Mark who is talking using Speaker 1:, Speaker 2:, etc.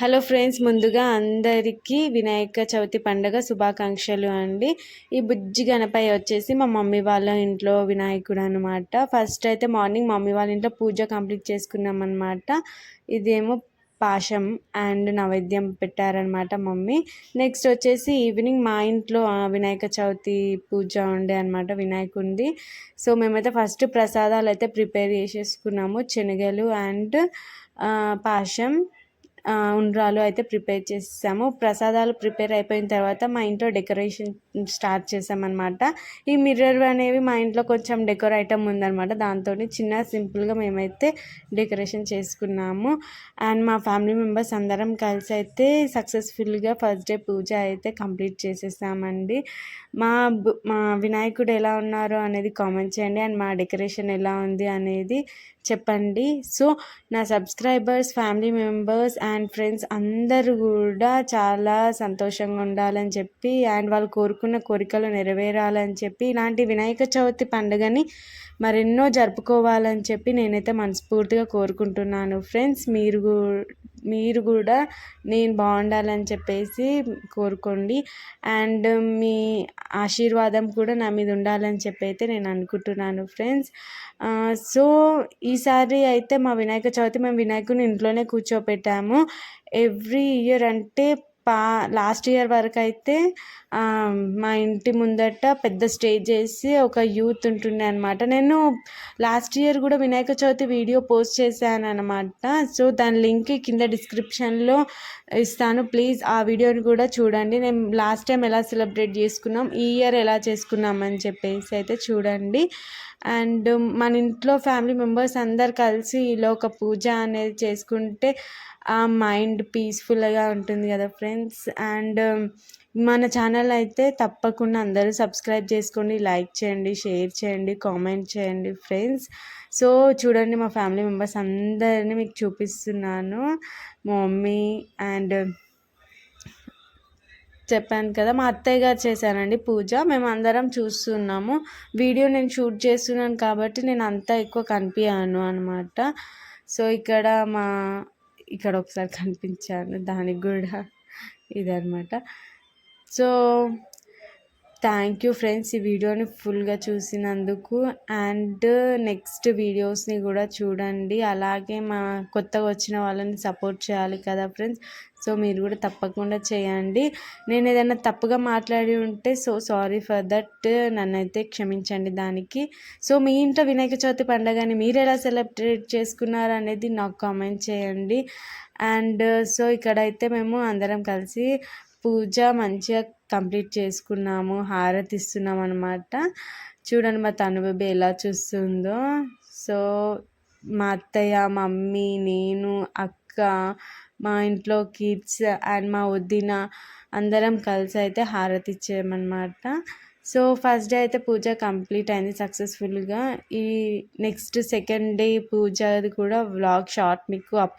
Speaker 1: Hello friends ముందుగా అందరికీ వినాయక చవితి పండుగ శుభాకాంక్షలు అండి. ఈ బుజ్జి గణపయ్య వచ్చేసి మా మమ్మీ వాళ్ళ ఇంట్లో వినాయకుడు అనమాట ఫస్ట్ అయితే మార్నింగ్ మమ్మీ వాళ్ళ ఇంట్లో పూజ కంప్లీట్ చేసుకున్నాం అనమాట ఇదేమో పాశం అండ్ నైవేద్యం పెట్టారనమాట మమ్మీ. నెక్స్ట్ వచ్చేసి ఈవినింగ్ మా ఇంట్లో వినాయక చవితి పూజ ఉండే అనమాట వినాయకుంది సో మేమైతే ఫస్ట్ ప్రసాదాలు అయితే ప్రిపేర్ చేసేసుకున్నాము శనగలు అండ్ పాశం. ఉండ్రాలు అయితే ప్రిపేర్ చేసాము ప్రసాదాలు ప్రిపేర్ అయిపోయిన తర్వాత మా ఇంట్లో డెకరేషన్ స్టార్ట్ చేసామన్నమాట. ఈ మిర్రర్ అనేవి మా ఇంట్లో కొంచెం డెకోర్ ఐటమ్ ఉందన్నమాట. దాంతో చిన్న సింపుల్గా మేమైతే డెకరేషన్ చేసుకున్నాము. అండ్ మా ఫ్యామిలీ మెంబర్స్ అందరం కలిసి అయితే సక్సెస్ఫుల్గా ఫస్ట్ డే పూజ అయితే కంప్లీట్ చేసేసామండి. మా మా వినాయకుడు ఎలా ఉన్నారు అనేది కామెంట్ చేయండి. అండ్ మా డెకరేషన్ ఎలా ఉంది అనేది చెప్పండి. సో నా subscribers family members and and friends అందరూ కూడా చాలా సంతోషంగా ఉండాలని చెప్పి అండ్ వాళ్ళు కోరుకున్న కోరికలు నెరవేరాలని చెప్పి ఇలాంటి వినాయక చవితి పండుగని మరెన్నో జరుపుకోవాలని చెప్పి నేనైతే మనస్ఫూర్తిగా కోరుకుంటున్నాను. ఫ్రెండ్స్ మీరు మీరు కూడా నేను బాగుండాలని చెప్పేసి కోరుకోండి. అండ్ మీ ఆశీర్వాదం కూడా నా మీద ఉండాలని చెప్పి అయితే నేను అనుకుంటున్నాను ఫ్రెండ్స్. సో ఈసారి అయితే మా వినాయక చవితి మేము వినాయకుని ఇంట్లోనే కూర్చోపెట్టాము. ఎవ్రీ ఇయర్ అంటే పా లాస్ట్ ఇయర్ వరకు అయితే మా ఇంటి ముందట పెద్ద స్టేజ్ చేసి ఒక యూత్ ఉంటుండే అనమాట నేను లాస్ట్ ఇయర్ కూడా వినాయక చవితి వీడియో పోస్ట్ చేశాను అనమాట సో దాని లింక్ కింద డిస్క్రిప్షన్లో ఇస్తాను. ప్లీజ్ ఆ వీడియోని కూడా చూడండి. నేను లాస్ట్ టైం ఎలా సెలబ్రేట్ చేసుకున్నాం ఈ ఇయర్ ఎలా చేసుకున్నాం అని చెప్పేసి అయితే చూడండి. అండ్ మన ఇంట్లో ఫ్యామిలీ మెంబర్స్ అందరు కలిసి ఇలా ఒక పూజ అనేది చేసుకుంటే ఆ మైండ్ పీస్ఫుల్గా ఉంటుంది కదా ఫ్రెండ్స్. అండ్ um, మన ఛానల్ అయితే తప్పకుండా అందరూ సబ్స్క్రైబ్ చేసుకోండి లైక్ చేయండి షేర్ చేయండి కామెంట్ చేయండి ఫ్రెండ్స్ సో చూడండి మా ఫ్యామిలీ మెంబర్స్ అందరినీ మీకు చూపిస్తున్నాను. మా మమ్మీ అండ్ చెప్పాను కదా మా అత్తయ్య గారు చేశానండి పూజ. మేము అందరం చూస్తున్నాము. వీడియో నేను షూట్ చేస్తున్నాను కాబట్టి నేను అంతా ఎక్కువ కనిపించాను అనమాట సో ఇక్కడ మా ఇక్కడ ఒకసారి కనిపించాను దానికి కూడా. ఇదనమాట సో థ్యాంక్ యూ ఫ్రెండ్స్ ఈ వీడియోని ఫుల్గా చూసినందుకు. అండ్ నెక్స్ట్ వీడియోస్ని కూడా చూడండి. అలాగే మా కొత్తగా వచ్చిన వాళ్ళని సపోర్ట్ చేయాలి కదా ఫ్రెండ్స్. సో మీరు కూడా తప్పకుండా చేయండి. నేను ఏదైనా తప్పుగా మాట్లాడి ఉంటే సో సారీ ఫర్ దట్. నన్నైతే క్షమించండి దానికి. సో మీ ఇంట్లో వినాయక చవితి పండుగని మీరు ఎలా సెలబ్రేట్ చేసుకున్నారు అనేది నాకు కామెంట్ చేయండి. అండ్ సో ఇక్కడైతే మేము అందరం కలిసి పూజ మంచిగా కంప్లీట్ చేసుకున్నాము హారతి ఇస్తున్నాం అనమాట చూడండి మా తనుబేబీ ఎలా చూస్తుందో. సో మా అత్తయ్య మమ్మీ నేను అక్క మా ఇంట్లో కిడ్స్ అండ్ మా వదిన అందరం కలిసి అయితే హారతి ఇచ్చామన్నమాట సో ఫస్ట్ డే అయితే పూజ కంప్లీట్ అయింది సక్సెస్ఫుల్గా ఈ నెక్స్ట్ సెకండ్ డే పూజ కూడా వ్లాగ్ షార్ట్ మీకు అప్